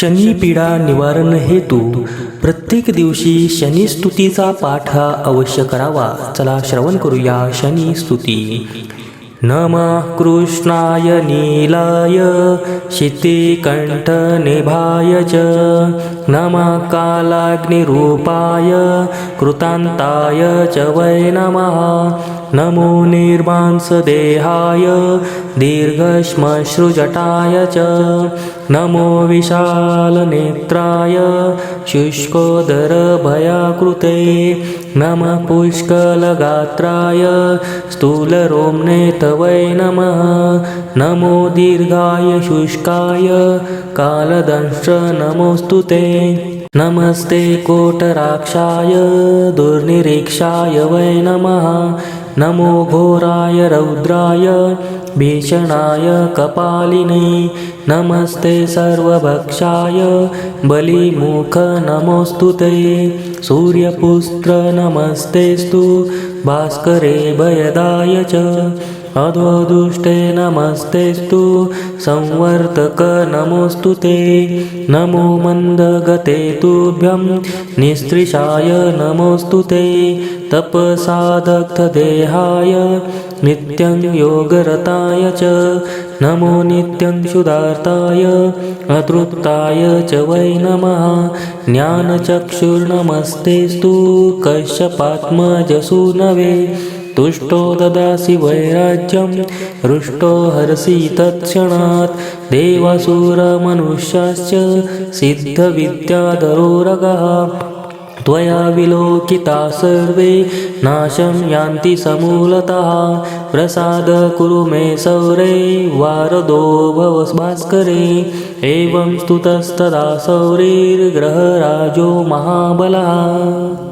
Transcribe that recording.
शनी पीडा निवारण हेतू प्रत्येक दिवशी शनी स्तुतीचा पाठ हा अवश्य करावा. चला श्रवण करूया शनी स्तुती. नम कृष्णाय नीलाय शितिकण्ठनिभाय च. नम कालाग्निरूपाय कृतान्ताय च वै नमः। नमो निर्मांसदेहाय दीर्घश्मश्रुजटाय च। नमो विशालनेत्राय शुष्कोदरभयाकृते नमः पुष्कलगात्राय स्थूलरोम्ने तवै नमः। नमो दीर्घाय शुष्काय कालदंश नमोऽस्तु ते। नमस्ते कोटराक्षाय दुर्निरीक्षाय वै नमः। नमो घोराय रौद्राय भीषणाय कपालिने। नमस्ते सर्वभक्षाय बलिमुख नमोऽस्तु ते। सूर्यपुत्र नमस्तेस्तु भास्करे भयदाय च अधोदुष्टे नमस्तेस्तु संवर्तक नमोऽस्तु ते। नमो मन्दगते तुभ्यं निस्त्रिषाय नमोऽस्तु ते। तपसादग्धदेहाय नित्यं योगरताय च। नमो नित्यं क्षुधार्ताय अतृप्ताय च वै नमः। ज्ञानचक्षुर्नमस्तेस्तु कश्यपात्मजसूनवे तुष्टो ददासि वैराज्यं हृष्टो हरसि तत्क्षणात्। देवासुरमनुष्याश्च सिद्धविद्याधरोरगः त्वया विलोकिता सर्वे नाशं यान्ति समूलतः। प्रसाद कुरु मे सौरे वारदो भव भास्करे। एवं स्तुतस्तदा सौरिर्ग्रहराजो महाबलः।